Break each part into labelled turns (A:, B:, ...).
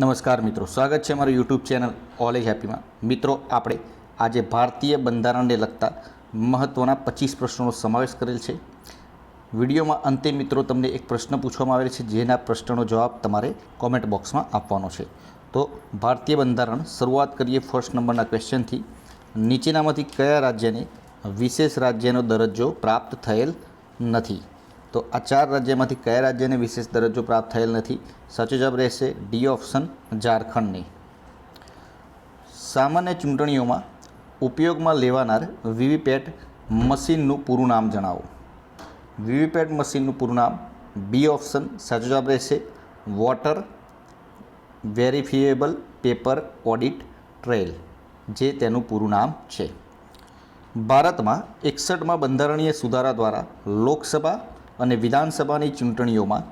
A: નમસ્કાર મિત્રો, સ્વાગત છે મારું યુટ્યુબ ચેનલ ઓલેજ હેપીમાં મિત્રો, આપણે આજે ભારતીય બંધારણને લગતા મહત્ત્વના પચીસ પ્રશ્નોનો સમાવેશ કરેલ છે. વિડીયોમાં અંતે મિત્રો તમને એક પ્રશ્ન પૂછવામાં આવેલ છે, જેના પ્રશ્નનો જવાબ તમારે કોમેન્ટ બોક્સમાં આપવાનો છે. તો ભારતીય બંધારણ, શરૂઆત કરીએ ફર્સ્ટ નંબરના ક્વેશ્ચનથી નીચેનામાંથી કયા રાજ્યને વિશેષ રાજ્યનો દરજ્જો પ્રાપ્ત થયેલ નથી? તો આ ચાર રાજ્યમાંથી કયા રાજ્યને વિશેષ દરજ્જો પ્રાપ્ત થયેલ નથી? સાચો જવાબ રહેશે ડી ઓપ્શન ઝારખંડની. સામાન્ય ચૂંટણીઓમાં ઉપયોગમાં લેવાનાર વીવીપેટ મશીનનું પૂરું નામ જણાવો. વીવીપેટ મશીનનું પૂરું નામ બી ઓપ્શન સાચો જવાબ રહેશે voter verifiable paper audit trail, જે તેનું પૂરું નામ છે. ભારતમાં એકસઠમાં બંધારણીય સુધારા દ્વારા લોકસભા અને વિધાનસભાની ચૂંટણીઓમાં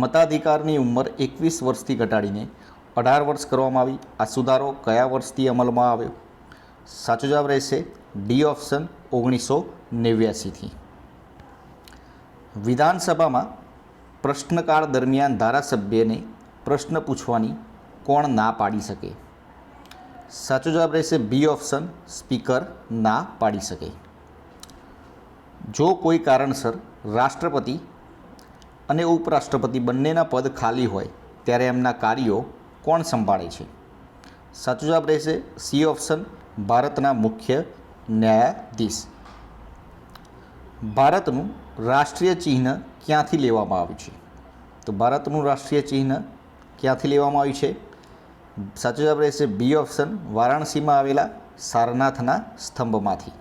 A: મતાધિકારની ઉંમર એકવીસ વર્ષથી ઘટાડીને અઢાર વર્ષ કરવામાં આવી. આ સુધારો કયા વર્ષથી અમલમાં આવ્યો? સાચો જવાબ રહેશે ડી ઓપ્શન ઓગણીસો નેવ્યાસીથી. વિધાનસભામાં પ્રશ્નકાળ દરમિયાન ધારાસભ્યને પ્રશ્ન પૂછવાની કોણ ના પાડી શકે? સાચો જવાબ રહેશે બી ઓપ્શન સ્પીકર ના પાડી શકે. જો કોઈ કારણસર રાષ્ટ્રપતિ અને ઉપરાષ્ટ્રપતિ બંનેના પદ ખાલી હોય ત્યારે એમના કાર્યો કોણ સંભાળે છે? સાચો જવાબ રહેશે સી ઓપ્શન, ભારતના મુખ્ય ન્યાયાધીશ. ભારતનું રાષ્ટ્રીય ચિહ્ન ક્યાંથી લેવામાં આવ્યું છે? તો ભારતનું રાષ્ટ્રીય ચિહ્ન ક્યાંથી લેવામાં આવ્યું છે? સાચો જવાબ રહેશે બી ઓપ્શન, વારાણસીમાં આવેલા સારનાથના સ્તંભમાંથી.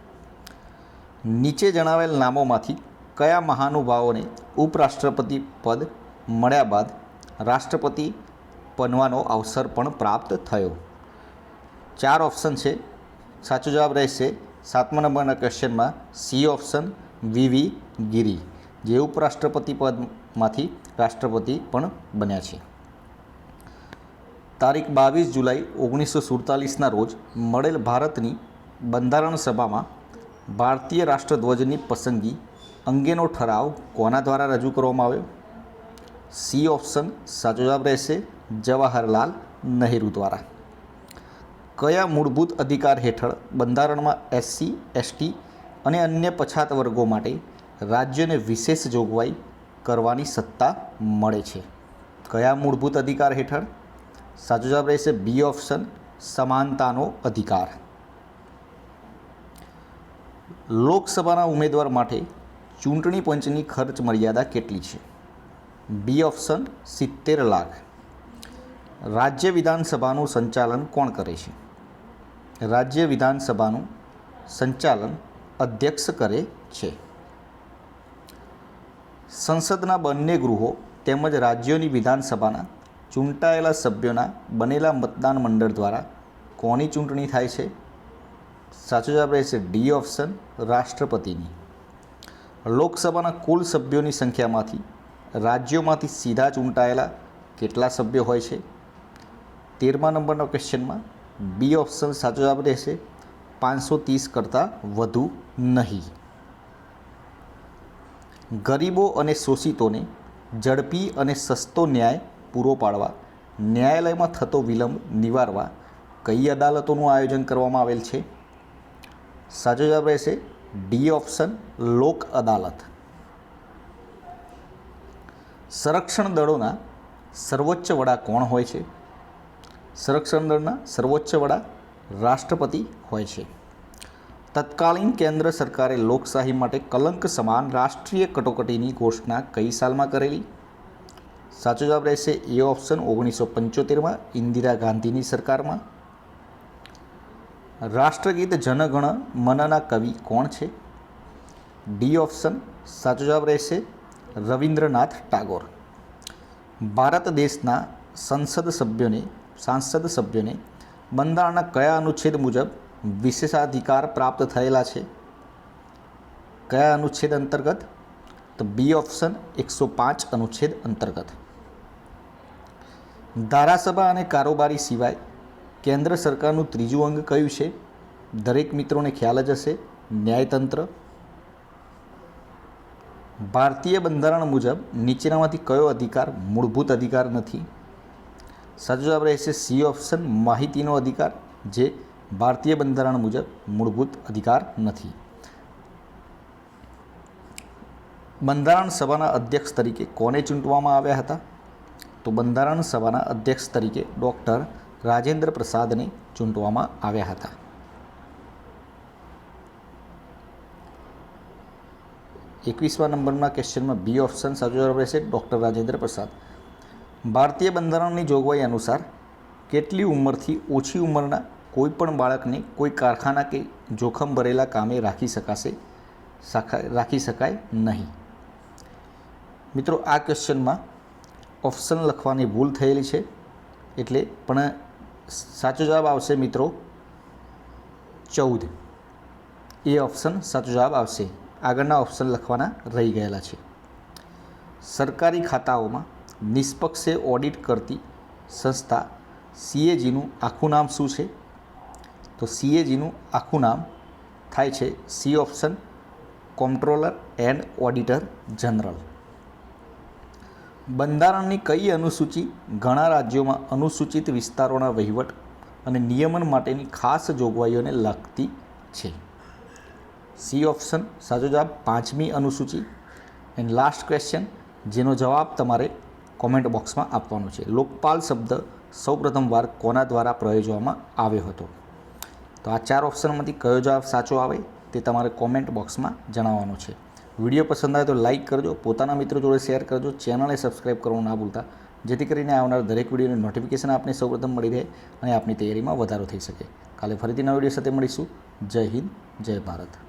A: નીચે જણાવેલ નામોમાંથી કયા મહાનુભાવોને ઉપરાષ્ટ્રપતિ પદ મળ્યા બાદ રાષ્ટ્રપતિ બનવાનો અવસર પણ પ્રાપ્ત થયો? ચાર ઓપ્શન છે. સાચો જવાબ રહેશે સાતમા નંબરના ક્વેશ્ચનમાં સી ઓપ્શન વીવી ગિરી, જે ઉપરાષ્ટ્રપતિ પદમાંથી રાષ્ટ્રપતિ પણ બન્યા છે. તારીખ બાવીસ જુલાઈ ઓગણીસો સુડતાલીસના રોજ મળેલ ભારતની બંધારણ સભામાં ભારતીય રાષ્ટ્રધ્વજની પસંદગી અંગેનો ઠરાવ કોના દ્વારા રજૂ કરવામાં આવ્યો? સી ઓપ્શન સાચો જવાબ રહેશે જવાહરલાલ નહેરુ દ્વારા. કયા મૂળભૂત અધિકાર હેઠળ બંધારણમાં એસસી, એસટી અને અન્ય પછાત વર્ગો માટે રાજ્યને વિશેષ જોગવાઈ કરવાની સત્તા મળે છે? કયા મૂળભૂત અધિકાર હેઠળ? સાચો જવાબ રહેશે બી ઓપ્શન સમાનતાનો અધિકાર. લોકસભાના ઉમેદવાર માટે ચૂંટણી પંચની ખર્ચ મર્યાદા કેટલી છે? બી ઓપ્શન સિત્તેર લાખ. રાજ્ય વિધાનસભાનું સંચાલન કોણ કરે છે? રાજ્ય વિધાનસભાનું સંચાલન અધ્યક્ષ કરે છે. સંસદના બંને ગૃહો તેમજ રાજ્યોની વિધાનસભાના ચૂંટાયેલા સભ્યોના બનેલા મતદાન મંડળ દ્વારા કોની ચૂંટણી થાય છે? સાચો જવાબ રહેશે ડી ઓપ્શન રાષ્ટ્રપતિની. લોકસભાના કુલ સભ્યોની સંખ્યામાંથી રાજ્યોમાંથી સીધા ચૂંટાયેલા કેટલા સભ્યો હોય છે? તેરમા નંબરના ક્વેશ્ચનમાં બી ઓપ્શન સાચો જવાબ રહેશે. પાંચસો ત્રીસ કરતાં વધુ નહીં. ગરીબો અને શોષિતોને ઝડપી અને સસ્તો ન્યાય પૂરો પાડવા, ન્યાયાલયમાં થતો વિલંબ નિવારવા કઈ અદાલતોનું આયોજન કરવામાં આવેલ છે? સાચો જવાબ રહેશે ડી ઓપ્શન, લોક અદાલત. સંરક્ષણ દળોના સર્વોચ્ચ વડા કોણ હોય છે? સંરક્ષણ દળના સર્વોચ્ચ વડા રાષ્ટ્રપતિ હોય છે. તત્કાલીન કેન્દ્ર સરકારે લોકશાહી માટે કલંક સમાન રાષ્ટ્રીય કટોકટીની ઘોષણા કઈ સાલમાં કરેલી? સાચો જવાબ રહેશે એ ઓપ્શન ઓગણીસો પંચોતેરમાં ઇન્દિરા ગાંધીની સરકારમાં. રાષ્ટ્રગીત જનગણ મનના કવિ કોણ છે? ડી ઓપ્શન સાચો જવાબ રહેશે રવિન્દ્રનાથ ટાગોર. ભારત દેશના સંસદ સભ્યોને, સાંસદ સભ્યોને બંધારણના કયા અનુચ્છેદ મુજબ વિશેષાધિકાર પ્રાપ્ત થયેલા છે? કયા અનુચ્છેદ અંતર્ગત? તો બી ઓપ્શન એકસો પાંચ અનુચ્છેદ અંતર્ગત. ધારાસભા અને કારોબારી સિવાય કેન્દ્ર સરકારનું ત્રીજું અંગ કયું છે? દરેક મિત્રોને ખ્યાલ જ હશે. ન્યાયતંત્ર. ભારતીય બંધારણ મુજબ નીચેનામાંથી કયો અધિકાર મૂળભૂત અધિકાર નથી? સાચો જવાબ રહેશે સી ઓપ્શન માહિતીનો અધિકાર, જે ભારતીય બંધારણ મુજબ મૂળભૂત અધિકાર નથી. બંધારણ સભાના અધ્યક્ષ તરીકે કોને ચૂંટવામાં આવ્યા હતા? તો બંધારણ સભાના અધ્યક્ષ તરીકે ડૉક્ટર રાજેન્દ્ર પ્રસાદને ચૂંટવામાં આવ્યા હતા. એકવીસમા નંબરના ક્વેશ્ચનમાં બી ઓપ્શન સાચો જવાબ રહેશે ડૉક્ટર રાજેન્દ્ર પ્રસાદ. ભારતીય બંધારણની જોગવાઈ અનુસાર કેટલી ઉંમરથી ઓછી ઉંમરના કોઈ પણ બાળકને કોઈ કારખાના કે જોખમ ભરેલા કામે રાખી શકાશે રાખી શકાય નહીં. મિત્રો, આ ક્વેશ્ચનમાં ઓપ્શન લખવાની ભૂલ થયેલી છે, એટલે પણ સાચો જવાબ આવશે મિત્રો ચૌદ. એ ઓપ્શન સાચો જવાબ આવશે. આગળના ઓપ્શન લખવાના રહી ગયેલા છે. સરકારી ખાતાઓમાં નિષ્પક્ષે ઓડિટ કરતી સંસ્થા સીએજીનું આખું નામ શું છે? તો સીએજીનું આખું નામ થાય છે C option comptroller and auditor general બંધારણની કઈ અનુસૂચિ ઘણા રાજ્યોમાં અનુસૂચિત વિસ્તારોના વહીવટ અને નિયમન માટેની ખાસ જોગવાઈઓને લગતી છે? સી ઓપ્શન, સાચો જવાબ, પાંચમી અનુસૂચિ. એન્ડ લાસ્ટ ક્વેશ્ચન જેનો જવાબ તમારે કોમેન્ટ બોક્સમાં આપવાનો છે. લોકપાલ શબ્દ સૌપ્રથમ વાર કોના દ્વારા પ્રયોજવામાં આવ્યો હતો? તો આ ચાર ઓપ્શનમાંથી કયો જવાબ સાચો આવે તે તમારે કોમેન્ટ બોક્સમાં જણાવવાનો છે. વીડિયો પસંદ આવે તો લાઇક કરજો, પોતાના મિત્રો જોડે શેર કરજો, ચેનલને સબસ્ક્રાઈબ કરવાનું ના ભૂલતા. જેથી કરીને આવનાર દરેક વિડીયોની નોટિફિકેશન આપને સૌપ્રથમ મળી રહે અને આપની તૈયારીમાં વધારો થઈ શકે. કાલે ફરીથી નવા વીડિયો સાથે મળીશું. જય હિન્દ, જય ભારત.